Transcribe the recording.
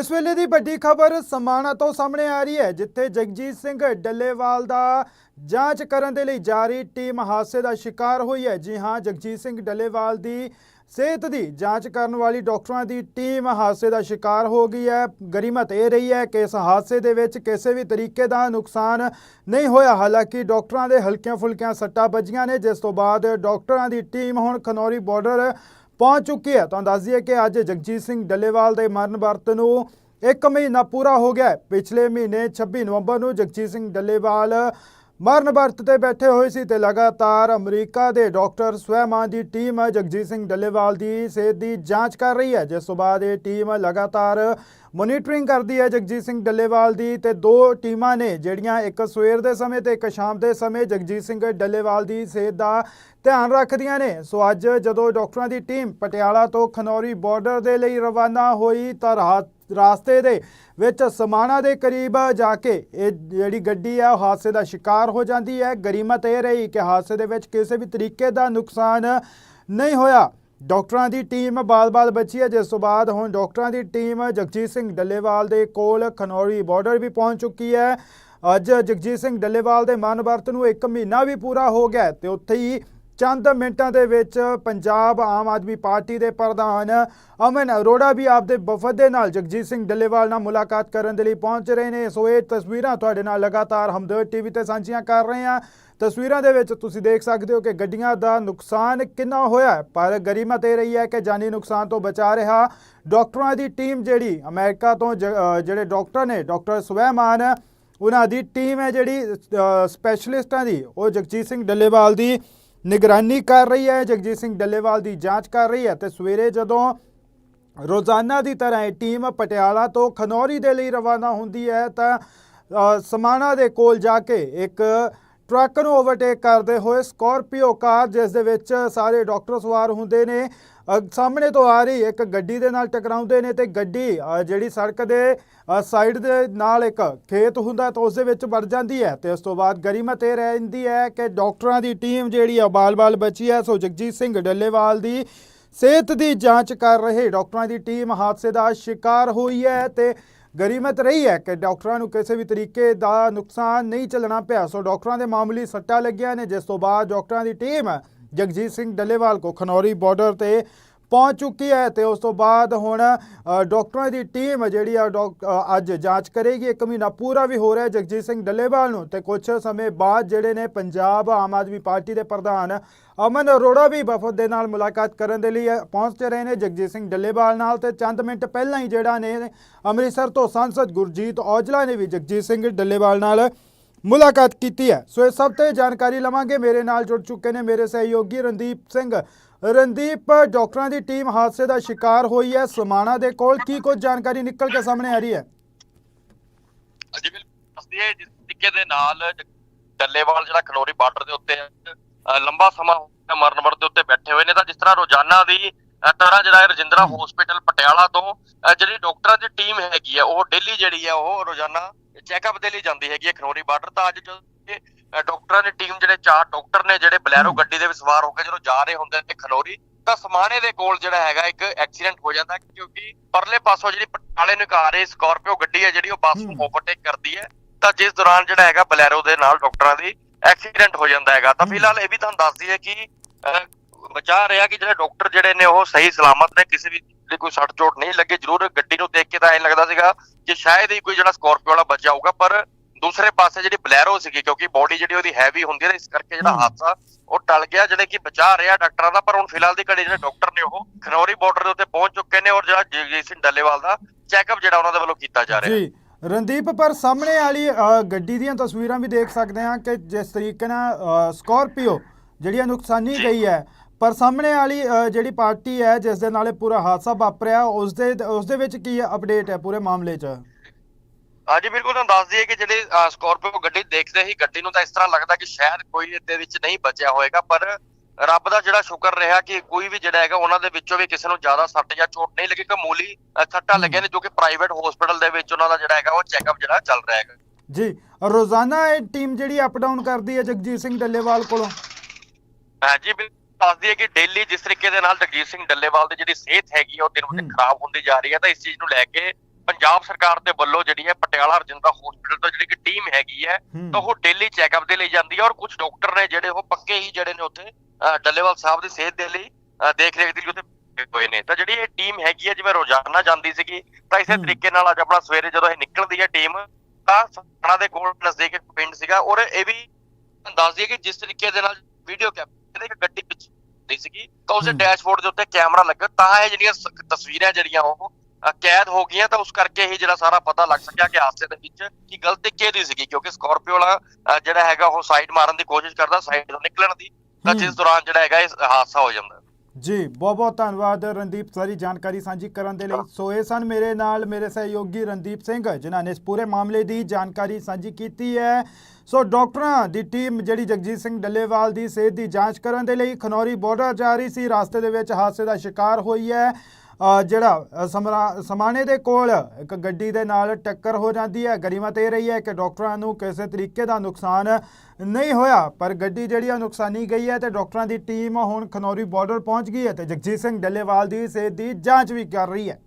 ਇਸ ਵੇਲੇ ਦੀ ਵੱਡੀ ਖਬਰ ਸਮਾਣਾ ਤੋਂ ਸਾਹਮਣੇ ਆ ਰਹੀ ਹੈ, ਜਿੱਥੇ ਜਗਜੀਤ ਸਿੰਘ ਡੱਲੇਵਾਲ ਦਾ ਜਾਂਚ ਕਰਨ ਦੇ ਲਈ ਜਾਰੀ ਟੀਮ ਹਾਦਸੇ ਦਾ ਸ਼ਿਕਾਰ ਹੋਈ ਹੈ। ਜੀ ਹਾਂ, ਜਗਜੀਤ ਸਿੰਘ ਡੱਲੇਵਾਲ ਦੀ ਸਿਹਤ ਦੀ ਜਾਂਚ ਕਰਨ ਵਾਲੀ ਡਾਕਟਰਾਂ ਦੀ ਟੀਮ ਹਾਦਸੇ ਦਾ ਸ਼ਿਕਾਰ ਹੋ ਗਈ ਹੈ। ਗਰੀਮਤ ਇਹ ਰਹੀ ਹੈ ਕਿ ਇਸ ਹਾਦਸੇ ਦੇ ਵਿੱਚ ਕਿਸੇ ਵੀ ਤਰੀਕੇ ਦਾ ਨੁਕਸਾਨ ਨਹੀਂ ਹੋਇਆ। ਹਾਲਾਂਕਿ ਡਾਕਟਰਾਂ ਦੇ ਹਲਕੀਆਂ ਫੁਲਕੀਆਂ ਸੱਟਾਂ ਵੱਜੀਆਂ ਨੇ, ਜਿਸ ਤੋਂ ਬਾਅਦ ਡਾਕਟਰਾਂ ਦੀ ਟੀਮ ਹੁਣ ਖਨੌਰੀ ਬਾਰਡਰ ਪਹੁੰਚ ਚੁੱਕੀ ਹੈ। ਤੁਹਾਨੂੰ ਦੱਸ ਦਈਏ ਕਿ ਅੱਜ ਜਗਜੀਤ ਸਿੰਘ ਡੱਲੇਵਾਲ ਦੇ ਮਰਨ ਵਰਤ ਨੂੰ ਇੱਕ ਮਹੀਨਾ ਪੂਰਾ ਹੋ ਗਿਆ ਪਿਛਲੇ ਮਹੀਨੇ 26 ਨਵੰਬਰ ਨੂੰ ਜਗਜੀਤ ਸਿੰਘ ਡੱਲੇਵਾਲ ਮਰਨ ਵਰਤ ਤੇ ਬੈਠੇ ਹੋਏ ਸੀ ਤੇ ਲਗਾਤਾਰ ਅਮਰੀਕਾ ਦੇ ਡਾਕਟਰ ਸਵੈਮਾਨ ਦੀ ਟੀਮ ਜਗਜੀਤ ਸਿੰਘ ਡੱਲੇਵਾਲ ਦੀ ਸਿਹਤ ਦੀ ਜਾਂਚ ਕਰ ਰਹੀ ਹੈ। ਜਿਸ ਤੋਂ ਬਾਅਦ ਇਹ ਟੀਮ ਲਗਾਤਾਰ ਮੋਨੀਟਰਿੰਗ ਕਰਦੀ ਹੈ ਜਗਜੀਤ ਸਿੰਘ ਡੱਲੇਵਾਲ ਦੀ ਤੇ ਦੋ ਟੀਮਾਂ ਨੇ ਜਿਹੜੀਆਂ ਇੱਕ ਸਵੇਰ ਦੇ ਸਮੇਂ ਤੇ ਇੱਕ ਸ਼ਾਮ ਦੇ ਸਮੇਂ ਜਗਜੀਤ ਸਿੰਘ ਡੱਲੇਵਾਲ ਦੀ ਸਿਹਤ ਦਾ ਧਿਆਨ ਰੱਖਦੀਆਂ ਨੇ। ਸੋ ਅੱਜ ਜਦੋਂ ਡਾਕਟਰਾਂ ਦੀ ਟੀਮ ਪਟਿਆਲਾ ਤੋਂ ਖਨੌਰੀ ਬਾਰਡਰ ਦੇ ਲਈ ਰਵਾਨਾ ਹੋਈ ਤਾਂ ਰਾਤ ਰਾਸਤੇ ਦੇ ਵਿੱਚ ਸਮਾਣਾ ਦੇ ਕਰੀਬ ਜਾ ਕੇ ਇਹ ਜਿਹੜੀ ਗੱਡੀ ਹੈ ਉਹ ਹਾਦਸੇ ਦਾ ਸ਼ਿਕਾਰ ਹੋ ਜਾਂਦੀ ਹੈ। ਗਰੀਮਤ ਇਹ ਰਹੀ ਕਿ ਹਾਦਸੇ ਦੇ ਵਿੱਚ ਕਿਸੇ ਵੀ ਤਰੀਕੇ ਦਾ ਨੁਕਸਾਨ ਨਹੀਂ ਹੋਇਆ। ਡਾਕਟਰਾਂ ਦੀ ਟੀਮ ਬਾਲ-ਬਾਲ ਬਚੀ ਹੈ। ਜਿਸ ਤੋਂ ਬਾਅਦ ਹੁਣ ਡਾਕਟਰਾਂ ਦੀ ਟੀਮ ਜਗਜੀਤ ਸਿੰਘ ਡੱਲੇਵਾਲ ਦੇ ਕੋਲ ਖਨੌਰੀ ਬਾਰਡਰ ਵੀ ਪਹੁੰਚ ਚੁੱਕੀ ਹੈ। ਅੱਜ ਜਗਜੀਤ ਸਿੰਘ ਡੱਲੇਵਾਲ ਦੇ ਮਨ ਵਰਤ ਨੂੰ 1 ਮਹੀਨਾ ਵੀ ਪੂਰਾ ਹੋ ਗਿਆ ਹੈ ਤੇ ਉੱਥੇ ਹੀ ਚੰਦ ਮਿੰਟਾਂ ਦੇ ਵਿੱਚ ਪੰਜਾਬ ਆਮ ਆਦਮੀ ਪਾਰਟੀ ਦੇ ਪ੍ਰਧਾਨ ਅਮਨ ਅਰੋੜਾ ਵੀ ਆਪਦੇ ਵਫਦ ਦੇ ਨਾਲ ਜਗਜੀਤ ਸਿੰਘ ਡੱਲੇਵਾਲ ਨਾਲ ਮੁਲਾਕਾਤ ਕਰਨ ਦੇ ਲਈ ਪਹੁੰਚ ਰਹੇ ਨੇ। ਸੋ ਇਹ ਤਸਵੀਰਾਂ ਤੁਹਾਡੇ ਨਾਲ ਲਗਾਤਾਰ ਹਮਦਰਦ ਟੀਵੀ ਤੇ ਸਾਂਝੀਆਂ ਕਰ ਰਹੇ ਹਾਂ। ਤਸਵੀਰਾਂ ਦੇ ਵਿੱਚ ਤੁਸੀਂ ਦੇਖ ਸਕਦੇ ਹੋ ਕਿ ਗੱਡੀਆਂ ਦਾ ਨੁਕਸਾਨ ਕਿੰਨਾ ਹੋਇਆ ਪਰ ਗਰੀਮਤ ਇਹ ਰਹੀ ਹੈ ਕਿ ਜਾਨੀ ਨੁਕਸਾਨ ਤੋਂ ਬਚਾ ਰਿਹਾ ਡਾਕਟਰਾਂ ਦੀ ਟੀਮ ਜਿਹੜੀ ਅਮਰੀਕਾ ਤੋਂ ਜਿਹੜੇ ਡਾਕਟਰ ਨੇ, ਡਾਕਟਰ ਸਵੈਮਾਨ, ਉਹਨਾਂ ਦੀ ਟੀਮ ਹੈ ਜਿਹੜੀ ਸਪੈਸ਼ਲਿਸਟਾਂ ਦੀ, ਉਹ ਜਗਜੀਤ ਸਿੰਘ ਡੱਲੇਵਾਲ ਦੀ। ਨਿਗਰਾਨੀ ਕਰ ਰਹੀ ਹੈ, ਜਗਜੀਤ ਸਿੰਘ ਡੱਲੇਵਾਲ ਦੀ ਜਾਂਚ ਕਰ ਰਹੀ ਹੈ ਤੇ ਸਵੇਰੇ ਜਦੋਂ ਰੋਜ਼ਾਨਾ ਦੀ ਤਰ੍ਹਾਂ ਇਹ ਟੀਮ ਪਟਿਆਲਾ ਤੋਂ ਖਨੌਰੀ ਦੇ ਲਈ ਰਵਾਨਾ ਹੁੰਦੀ ਹੈ ਤਾਂ ਸਮਾਣਾ ਦੇ ਕੋਲ ਜਾ ਕੇ ਇੱਕ ਟਰੱਕ ਨੂੰ ਓਵਰਟੇਕ ਕਰਦੇ ਹੋਏ ਸਕਾਰਪੀਓ ਕਾਰ, ਜਿਸ ਦੇ ਵਿੱਚ ਸਾਰੇ ਡਾਕਟਰ ਸਵਾਰ ਹੁੰਦੇ ਨੇ ਸਾਹਮਣੇ ਤੋਂ ਆ ਰਹੀ ਇੱਕ ਗੱਡੀ ਦੇ ਨਾਲ ਟਕਰਾਉਂਦੇ ਨੇ ਤੇ ਗੱਡੀ ਜਿਹੜੀ ਸੜਕ ਦੇ ਸਾਈਡ ਦੇ ਨਾਲ ਇੱਕ ਖੇਤ ਹੁੰਦਾ ਤਾਂ ਉਸ ਦੇ ਵਿੱਚ ਵੜ ਜਾਂਦੀ ਹੈ ਤੇ ਉਸ ਤੋਂ ਬਾਅਦ ਗਰੀਮਤ ਇਹ ਰਹਿੰਦੀ ਹੈ ਕਿ ਡਾਕਟਰਾਂ ਦੀ ਟੀਮ ਜਿਹੜੀ ਆ, ਬਾਲ-ਬਾਲ ਬਚੀ ਹੈ, ਸੋ ਜਗਜੀਤ ਸਿੰਘ ਡੱਲੇਵਾਲ ਦੀ ਸਿਹਤ ਦੀ ਜਾਂਚ ਕਰ ਰਹੇ ਡਾਕਟਰਾਂ ਦੀ ਟੀਮ ਹਾਦਸੇ ਦਾ ਸ਼ਿਕਾਰ ਹੋਈ ਹੈ ਤੇ ਗਰੀਮਤ ਰਹੀ ਹੈ ਕਿ ਡਾਕਟਰਾਂ ਨੂੰ ਕਿਸੇ ਵੀ ਤਰੀਕੇ ਦਾ ਨੁਕਸਾਨ ਨਹੀਂ ਚੱਲਣਾ ਪਿਆ। ਸੋ ਡਾਕਟਰਾਂ ਦੇ ਮਾਮੂਲੀ ਸੱਟਾਂ ਲੱਗੀਆਂ ਨੇ, ਜਿਸ ਤੋਂ ਬਾਅਦ ਡਾਕਟਰਾਂ ਦੀ ਟੀਮ ਜਗਜੀਤ ਸਿੰਘ ਡੱਲੇਵਾਲ ਕੋ ਖਨੌਰੀ ਬਾਰਡਰ ਤੇ ਪਹੁੰਚ ਚੁੱਕੀ ਹੈ ਤੇ ਉਸ ਤੋਂ ਬਾਅਦ ਹੁਣ ਅ, ਡਾਕਟਰਾਂ ਦੀ ਟੀਮ ਜਿਹੜੀ ਆ ਡਾਕ- ਅੱਜ ਜਾਂਚ ਕਰੇਗੀ। ਇੱਕ ਮਹੀਨਾ ਪੂਰਾ ਵੀ ਹੋ ਰਿਹਾ ਜਗਜੀਤ ਸਿੰਘ ਡੱਲੇਵਾਲ ਨੂੰ ਤੇ ਕੁਝ ਸਮੇਂ ਬਾਅਦ ਜਿਹੜੇ ਨੇ ਪੰਜਾਬ ਆਮ ਆਦਮੀ ਪਾਰਟੀ ਦੇ ਪ੍ਰਧਾਨ ਅਮਨ ਅਰੋੜਾ ਵੀ ਵਫਦ ਦੇ ਨਾਲ ਮੁਲਾਕਾਤ ਕਰਨ ਦੇ ਲਈ ਅ, ਪਹੁੰਚ ਰਹੇ ਨੇ ਜਗਜੀਤ ਸਿੰਘ ਡੱਲੇਵਾਲ ਨਾਲ ਤੇ ਚੰਦ ਮਿੰਟ ਪਹਿਲਾਂ ਹੀ ਜਿਹੜਾ ਨੇ ਅੰਮ੍ਰਿਤਸਰ ਤੋਂ ਸੰਸਦ ਗੁਰਜੀਤ ਔਜਲਾ ਨੇ ਵੀ ਜਗਜੀਤ ਸਿੰਘ ਡੱਲੇਵਾਲ ਨਾਲ ਮੁਲਾਕਾਤ ਕੀਤੀ ਹੈ। ਸੋ ਇਸ ਸਭ ਤੇ ਜਾਣਕਾਰੀ ਲਵਾਂਗੇ। ਮੇਰੇ ਨਾਲ ਜੁੜ ਚੁੱਕੇ ਨੇ ਮੇਰੇ ਸਹਿਯੋਗੀ ਰਣਦੀਪ ਸਿੰਘ। ਰਣਦੀਪ ਡਾਕਟਰਾਂ ਦੀ ਟੀਮ ਹਾਦਸੇ ਦਾ ਸ਼ਿਕਾਰ ਹੋਈ ਹੈ। ਸਮਾਣਾ ਦੇ ਕੋਲ ਕੀ ਕੁਝ ਜਾਣਕਾਰੀ ਨਿਕਲ ਕੇ ਸਾਹਮਣੇ ਆ ਰਹੀ ਹੈ? ਅਜੀ ਬਿਲਕੁਲ। ਜਿਸ ਤਰੀਕੇ ਦੇ ਨਾਲ ਡੱਲੇਵਾਲ ਜਿਹੜਾ ਖਨੌਰੀ ਬਾਰਡਰ ਦੇ ਉੱਤੇ ਲੰਬਾ ਸਮਾਂ ਮਰਨ ਵਰਤ ਦੇ ਉੱਤੇ ਬੈਠੇ ਹੋਏ ਨੇ ਤਾਂ ਜਿਸ ਤਰ੍ਹਾਂ ਰੋਜ਼ਾਨਾ ਦੀ ਤਰ੍ਹਾਂ ਜਿਹੜਾ ਰਜਿੰਦਰਾ ਹਸਪੀਟਲ ਪਟਿਆਲਾ ਤੋਂ ਜਿਹੜੀ ਡਾਕਟਰਾਂ ਦੀ ਟੀਮ ਹੈਗੀ ਆ ਉਹ ਡੇਲੀ ਜਿਹੜੀ ਆ ਉਹ ਰੋਜ਼ਾਨਾ ਚੈੱਕਅਪ ਦੇ ਲਈ ਜਾਂਦੀ ਹੈਗੀ ਹੈ ਖਨੌਰੀ ਬਾਰਡਰ ਤਾਂ ਅੱਜ ਜਦੋਂ ਡਾਕਟਰਾਂ ਦੀ ਟੀਮ ਜਿਹੜੇ ਚਾਰ ਡਾਕਟਰ ਨੇ ਜਿਹੜੇ ਬਲੈਰੋ ਗੱਡੀ ਦੇ ਵਿੱਚ ਸਵਾਰ ਹੋ ਕੇ ਜਦੋਂ ਜਾ ਰਹੇ ਹੁੰਦੇ ਨੇ ਖਨੌਰੀ ਤਾਂ ਸਮਾਣੇ ਦੇ ਕੋਲ ਜਿਹੜਾ ਹੈਗਾ ਇੱਕ ਐਕਸੀਡੈਂਟ ਹੋ ਜਾਂਦਾ ਕਿਉਂਕਿ ਪਰਲੇ ਪਾਸੋਂ ਜਿਹੜੀ ਪਟਿਆਲੇ ਨੂੰ ਆ ਰਹੀ ਸਕਾਰਪੀਓ ਗੱਡੀ ਹੈ ਜਿਹੜੀ ਉਹ ਬੱਸ ਨੂੰ ਹੂੰ। ਓਵਰਟੇਕ ਕਰਦੀ ਹੈ ਤਾਂ ਜਿਸ ਦੌਰਾਨ ਜਿਹੜਾ ਹੈਗਾ ਬਲੈਰੋ ਦੇ ਨਾਲ ਡਾਕਟਰਾਂ ਦੀ ਐਕਸੀਡੈਂਟ ਹੋ ਜਾਂਦਾ ਹੈਗਾ ਤਾਂ ਹੂੰ। ਫਿਲਹਾਲ ਇਹ ਵੀ ਤੁਹਾਨੂੰ ਦੱਸ ਦਈਏ ਕਿ ਬਚਾ ਰਿਹਾ ਕਿ ਜਿਹੜੇ ਡਾਕਟਰ ਜਿਹੜੇ ਨੇ ਉਹ ਸਹੀ ਸਲਾਮਤ ਨੇ ਕਿਸੇ ਵੀ ਦੀ ਕੋਈ ਸੱਟ ਚੋਟ ਨਹੀਂ ਲੱਗੇ ਜ਼ਰੂਰ ਗੱਡੀ ਨੂੰ ਦੇਖ ਕੇ ਤਾਂ ਐਂ ਲੱਗਦਾ ਸੀਗਾ ਕਿ ਸ਼ਾਇਦ ਹੀ ਕੋਈ ਜਿਹੜਾ ਸਕਾਰਪੀਓ ਵਾਲਾ ਬਚਿਆ ਹੋਊਗਾ ਪਰ ਦੂਸਰੇ ਪਾਸੇ ਜਿਹੜੀ ਬਲੈਰੋ ਸੀਗੀ ਕਿਉਂਕਿ ਬੋਡੀ ਜਿਹੜੀ ਉਹਦੀ ਹੈਵੀ ਹੁੰਦੀ ਹੈ ਇਸ ਕਰਕੇ ਜਿਹੜਾ। ਹਾਦਸਾ ਉਹ ਟਲ ਗਿਆ ਜਿਹੜੇ ਕਿ ਬਚਾ ਰਿਹਾ ਡਾਕਟਰਾਂ ਦਾ ਪਰ ਹੁਣ ਫਿਲਹਾਲ ਦੀ ਘੜੀ ਜਿਹੜੇ ਡਾਕਟਰ ਨੇ ਉਹ ਖਨੌਰੀ ਬਾਰਡਰ ਦੇ ਉੱਤੇ ਪਹੁੰਚ ਚੁੱਕੇ ਨੇ ਔਰ ਜਿਹੜਾ ਜਗਜੀਤ ਸਿੰਘ ਡੱਲੇਵਾਲ ਦਾ ਚੈੱਕਅਪ ਜਿਹੜਾ ਉਹਨਾਂ ਦੇ ਵੱਲੋਂ ਕੀਤਾ ਜਾ ਰਿਹਾ ਹੈ ਜੀ ਰਣਦੀਪ ਪਰ ਸਾਹਮਣੇ ਵਾਲੀ ਗੱਡੀ ਦੀਆਂ ਤਸਵੀਰਾਂ ਵੀ ਦੇਖ ਸਕਦੇ ਹਾਂ ਕਿ ਜਿਸ ਤਰੀਕੇ ਨਾਲ ਸਕਾਰਪੀਓ ਜਿਹੜੀ ਆ ਨੁਕਸਾਨੀ। ਗਈ ਹੈ ਪਰ ਸਾਹਮਣੇ ਵਾਲੀ ਜਿਹੜੀ ਪਾਰਟੀ ਹੈ ਜਿਸ ਦੇ ਨਾਲ ਇਹ ਪੂਰਾ ਹਾਦਸਾ ਵਾਪਰਿਆ ਉਸ ਦੇ ਉਸ ਦੇ ਵਿੱਚ ਕੀ ਅਪਡੇਟ ਹੈ ਪੂਰੇ ਮਾਮਲੇ 'ਚ? ਹਾਂਜੀ ਬਿਲਕੁਲ ਤੁਹਾਨੂੰ ਦੱਸ ਦਈਏ ਕਿ ਜਿਹੜੇ ਸਕਾਰਪੀਓ ਗੱਡੀ ਦੇਖਦੇ ਹੀ ਗੱਡੀ ਨੂੰ ਤਾਂ ਇਸ ਤਰ੍ਹਾਂ ਲੱਗਦਾ ਕਿ ਸ਼ਾਇਦ ਕੋਈ ਇਹਦੇ ਵਿੱਚ ਨਹੀਂ ਬਚਿਆ ਹੋਏਗਾ ਪਰ ਰੱਬ ਦਾ ਜਿਹੜਾ ਸ਼ੁਕਰ ਰਿਹਾ ਕਿ ਕੋਈ ਵੀ ਜਿਹੜਾ ਹੈਗਾ ਉਹਨਾਂ ਦੇ ਵਿੱਚੋਂ ਵੀ ਕਿਸੇ ਨੂੰ ਜ਼ਿਆਦਾ ਸੱਟ ਜਾਂ ਚੋਟ ਨਹੀਂ ਲੱਗੀ ਮਾਮੂਲੀ ਅਹ, ਸੱਟਾਂ। ਲੱਗੀਆਂ ਨੇ ਜੋ ਕਿ ਪ੍ਰਾਈਵੇਟ ਹਸਪੀਟਲ ਦੇ ਵਿੱਚ ਉਹਨਾਂ ਦਾ ਜਿਹੜਾ ਹੈਗਾ ਉਹ ਚੈੱਕਅਪ ਜਿਹੜਾ ਚੱਲ ਰਿਹਾ ਹੈਗਾ। ਜੀ ਰੋਜ਼ਾਨਾ ਇਹ ਟੀਮ ਜਿਹੜੀ ਅਪ ਡਾਊਨ ਕਰਦੀ ਹੈ ਜਗਜੀਤ ਸਿੰਘ ਡੱਲੇਵਾਲ ਕੋਲੋਂ? ਹਾਂਜੀ ਬਿਲਕੁਲ ਦੱਸ ਦਈਏ ਕਿ ਡੇਲੀ ਜਿਸ ਤਰੀਕੇ ਦੇ ਨਾਲ ਜਗਜੀਤ ਸਿੰਘ ਡੱਲੇਵਾਲ ਦੀ ਜਿਹੜੀ ਸਿਹਤ ਹੈਗੀ ਆ ਉਹ ਦਿਨ ਹਮ। ਦਿਨ ਖਰਾਬ ਹੁੰਦੀ ਜਾ ਰਹੀ ਹੈ ਤਾਂ ਇਸ ਚੀਜ਼ ਨੂੰ ਲੈ ਕੇ ਪੰਜਾਬ ਸਰਕਾਰ ਦੇ ਵੱਲੋਂ ਜਿਹੜੀ ਹੈ ਪਟਿਆਲਾ ਰਜਿੰਦਰਾ ਹਸਪੀਟਲ ਤੋਂ ਜਿਹੜੀ ਕਿ ਟੀਮ ਹੈਗੀ ਹੈ ਹੂੰ। ਤਾਂ ਉਹ ਡੇਲੀ ਚੈੱਕਅਪ ਦੇ ਲਈ ਜਾਂਦੀ ਹੈ ਔਰ ਕੁਝ ਡਾਕਟਰ ਨੇ ਜਿਹੜੇ ਉਹ ਪੱਕੇ ਹੀ ਜਿਹੜੇ ਨੇ ਉੱਥੇ ਡੱਲੇਵਾਲ ਸਾਹਿਬ ਦੀ ਸਿਹਤ ਦੇ ਲਈ ਦੇਖ ਰੇਖ ਦੇ ਲਈ ਉੱਥੇ ਹੋਏ ਨੇ ਤਾਂ ਜਿਹੜੀ ਇਹ ਟੀਮ ਹੈਗੀ ਹੈ ਜਿਵੇਂ ਰੋਜ਼ਾਨਾ ਜਾਂਦੀ ਸੀਗੀ ਤਾਂ ਇਸੇ ਹੂੰ। ਤਰੀਕੇ ਨਾਲ ਅੱਜ ਆਪਣਾ ਸਵੇਰੇ ਜਦੋਂ ਇਹ ਨਿਕਲਦੀ ਹੈ ਟੀਮ ਤਾਂ ਸਣਾ ਦੇ ਕੋਲ ਨਜ਼ਦੀਕ ਇੱਕ ਪਿੰਡ ਸੀਗਾ ਔਰ ਇਹ ਵੀ ਦੱਸਦੀ ਹੈ ਕਿ ਜਿਸ ਤਰੀਕੇ ਦੇ ਨਾਲ ਵੀਡੀਓ ਕੈਪਚਰ ਇੱਕ ਗੱਡੀ ਪਿੱਛੇ ਨਹੀਂ ਸੀਗੀ ਤਾਂ ਉਸੇ। ਡੈਸ਼ਬੋਰਡ ਦੇ ਉੱਤੇ ਕੈਮਰਾ ਲੱਗਾ ਤਾਂ ਇਹ ਜਿਹੜੀਆਂ ਤਸਵੀਰਾਂ ਜਿਹੜੀਆਂ ਉਹ ਕੈਦ ਹੋ ਗਈਆਂ ਤਾਂ ਉਸ ਕਰਕੇ ਹੀ ਜਿਹੜਾ ਸਾਰਾ ਪਤਾ ਲੱਗ ਸਕਿਆ ਕਿ ਹਾਦਸੇ ਦੇ ਵਿੱਚ ਕੀ ਗਲਤੀ ਕਿਹਦੀ ਸੀਗੀ ਕਿਉਂਕਿ ਸਕਾਰਪੀਓ ਵਾਲਾ ਜਿਹੜਾ ਹੈਗਾ ਉਹ ਸਾਈਡ ਮਾਰਨ ਦੀ ਕੋਸ਼ਿਸ਼ ਕਰਦਾ ਸਾਈਡ ਤੋਂ ਨਿਕਲਣ ਦੀ ਤਾਂ। ਜਿਸ ਦੌਰਾਨ ਜਿਹੜਾ ਹੈਗਾ ਇਹ ਹਾਦਸਾ ਹੋ ਜਾਂਦਾ ਜੀ ਬਹੁਤ ਬਹੁਤ ਧੰਨਵਾਦ ਰਣਦੀਪ, ਸਾਰੀ ਜਾਣਕਾਰੀ ਸਾਂਝੀ ਕਰਨ ਦੇ ਲਈ। ਸੋ ਇਹ ਸਨ ਮੇਰੇ ਨਾਲ ਮੇਰੇ ਸਹਿਯੋਗੀ ਰਣਦੀਪ ਸਿੰਘ, ਜਿਨ੍ਹਾਂ ਨੇ ਇਸ ਪੂਰੇ ਮਾਮਲੇ ਦੀ ਜਾਣਕਾਰੀ ਸਾਂਝੀ ਕੀਤੀ ਹੈ। ਸੋ ਡਾਕਟਰਾਂ ਦੀ ਟੀਮ ਜਿਹੜੀ ਜਗਜੀਤ ਸਿੰਘ ਡੱਲੇਵਾਲ ਦੀ ਸਿਹਤ ਦੀ ਜਾਂਚ ਕਰਨ ਦੇ ਲਈ ਖਨੌਰੀ ਬਾਰਡਰ ਜਾ ਰਹੀ ਸੀ, ਰਸਤੇ ਦੇ ਵਿੱਚ ਹਾਦਸੇ ਦਾ ਸ਼ਿਕਾਰ ਹੋਈ ਹੈ। ਜਿਹੜਾ ਸਮਰਾ- ਸਮਾਣੇ ਦੇ ਕੋਲ ਇੱਕ ਗੱਡੀ ਦੇ ਨਾਲ ਟੱਕਰ ਹੋ ਜਾਂਦੀ ਹੈ ਗਰੀਮਤ ਇਹ ਰਹੀ ਹੈ ਕਿ ਡਾਕਟਰਾਂ ਨੂੰ ਕਿਸੇ ਤਰੀਕੇ ਦਾ ਨੁਕਸਾਨ ਨਹੀਂ ਹੋਇਆ, ਪਰ ਗੱਡੀ ਜਿਹੜੀ ਆ, ਨੁਕਸਾਨੀ ਗਈ ਹੈ ਤੇ ਡਾਕਟਰਾਂ ਦੀ ਟੀਮ ਹੁਣ ਖਨੌਰੀ ਬਾਰਡਰ ਪਹੁੰਚ ਗਈ ਹੈ ਤੇ ਜਗਜੀਤ ਸਿੰਘ ਡੱਲੇਵਾਲ ਦੀ ਸਿਹਤ ਦੀ ਜਾਂਚ ਵੀ ਕਰ ਰਹੀ ਹੈ।